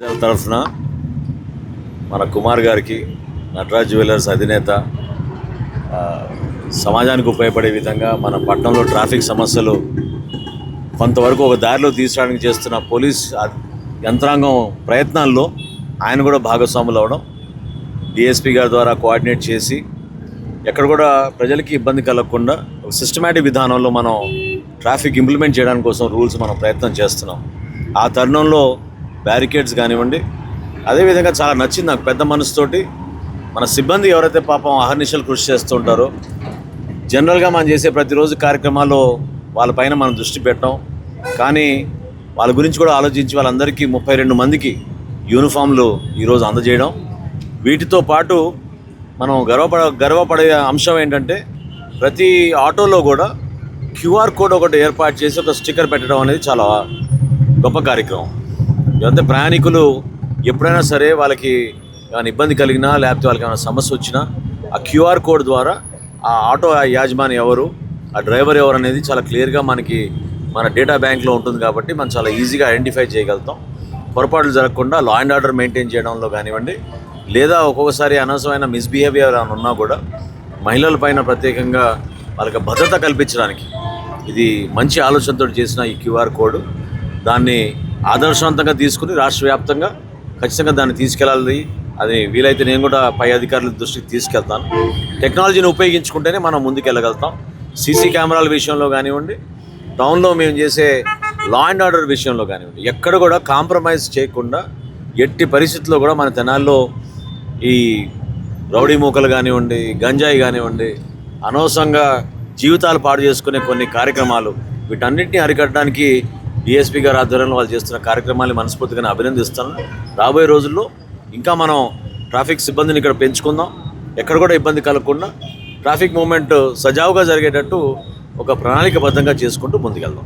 తరఫున మన కుమార్ గారికి నటరాజ్ జ్యువెలర్స్ అధినేత సమాజానికి ఉపయోగపడే విధంగా మన పట్టణంలో ట్రాఫిక్ సమస్యలు కొంతవరకు ఒక దారిలో తీసుకురావడానికి చేస్తున్న పోలీస్ యంత్రాంగం ప్రయత్నాల్లో ఆయన కూడా భాగస్వాములు అవడం డిఎస్పీ గారి ద్వారా కోఆర్డినేట్ చేసి ఎక్కడ కూడా ప్రజలకి ఇబ్బంది కలగకుండా ఒక సిస్టమేటిక్ విధానంలో మనం ట్రాఫిక్ ఇంప్లిమెంట్ చేయడానికి కోసం రూల్స్ మనం ప్రయత్నం చేస్తున్నాం. ఆ తరుణంలో బ్యారికేడ్స్ కానివ్వండి. అదేవిధంగా చాలా నచ్చింది నాకు పెద్ద మనసుతోటి. మన సిబ్బంది ఎవరైతే పాపం అహర్నిశలు కృషి చేస్తుంటారో జనరల్గా మనం చేసే ప్రతిరోజు కార్యక్రమాల్లో వాళ్ళపైన మనం దృష్టి పెట్టాం. కానీ వాళ్ళ గురించి కూడా ఆలోచించి వాళ్ళందరికీ ముప్పై రెండు మందికి యూనిఫామ్లు ఈరోజు అందజేయడం. వీటితో పాటు మనం గర్వపడ గర్వపడే అంశం ఏంటంటే ప్రతి ఆటోలో కూడా క్యూఆర్ కోడ్ ఒకటి ఏర్పాటు చేసి ఒక స్టిక్కర్ పెట్టడం అనేది చాలా గొప్ప కార్యక్రమం. ఇదంతా ప్రయాణికులు ఎప్పుడైనా సరే వాళ్ళకి ఏమైనా ఇబ్బంది కలిగినా లేకపోతే వాళ్ళకి ఏమైనా సమస్య వచ్చినా ఆ క్యూఆర్ కోడ్ ద్వారా ఆ ఆటో యాజమాని ఎవరు ఆ డ్రైవర్ ఎవరు అనేది చాలా క్లియర్గా మనకి మన డేటా బ్యాంక్లో ఉంటుంది కాబట్టి మనం చాలా ఈజీగా ఐడెంటిఫై చేయగలుగుతాం. పొరపాట్లు జరగకుండా లా అండ్ ఆర్డర్ మెయింటైన్ చేయడంలో కానివ్వండి లేదా ఒక్కొక్కసారి అనవసరమైన మిస్బిహేవియర్ అని ఉన్నా కూడా మహిళల పైన ప్రత్యేకంగా వాళ్ళకి భద్రత కల్పించడానికి ఇది మంచి ఆలోచనతో చేసిన ఈ క్యూఆర్ కోడ్. దాన్ని ఆదర్శవంతంగా తీసుకుని రాష్ట్ర వ్యాప్తంగా ఖచ్చితంగా దాన్ని తీసుకెళ్ళాలి. అది వీలైతే నేను కూడా పై అధికారుల దృష్టికి తీసుకెళ్తాను. టెక్నాలజీని ఉపయోగించుకుంటేనే మనం ముందుకెళ్ళగలుగుతాం. సీసీ కెమెరాల విషయంలో కానివ్వండి టౌన్లో మేము చేసే లా అండ్ ఆర్డర్ విషయంలో కానివ్వండి ఎక్కడ కూడా కాంప్రమైజ్ చేయకుండా ఎట్టి పరిస్థితుల్లో కూడా మన తెనాల్లో ఈ రౌడీ మూకలు కానివ్వండి గంజాయి కానివ్వండి అనవసరంగా జీవితాలు పాడు చేసుకునే కొన్ని కార్యక్రమాలు వీటన్నిటిని అరికట్టడానికి డిఎస్పీ గారి ఆధ్వర్యంలో వాళ్ళు చేస్తున్న కార్యక్రమాన్ని మనస్ఫూర్తిగా అభినందిస్తాను రాబోయే రోజుల్లో ఇంకా మనం ట్రాఫిక్ సిబ్బందిని ఇక్కడ పెంచుకుందాం. ఎక్కడ కూడా ఇబ్బంది కలగకుండా ట్రాఫిక్ మూమెంట్ సజావుగా జరిగేటట్టు ఒక ప్రణాళికబద్ధంగా చేసుకుంటూ ముందుకెళ్దాం.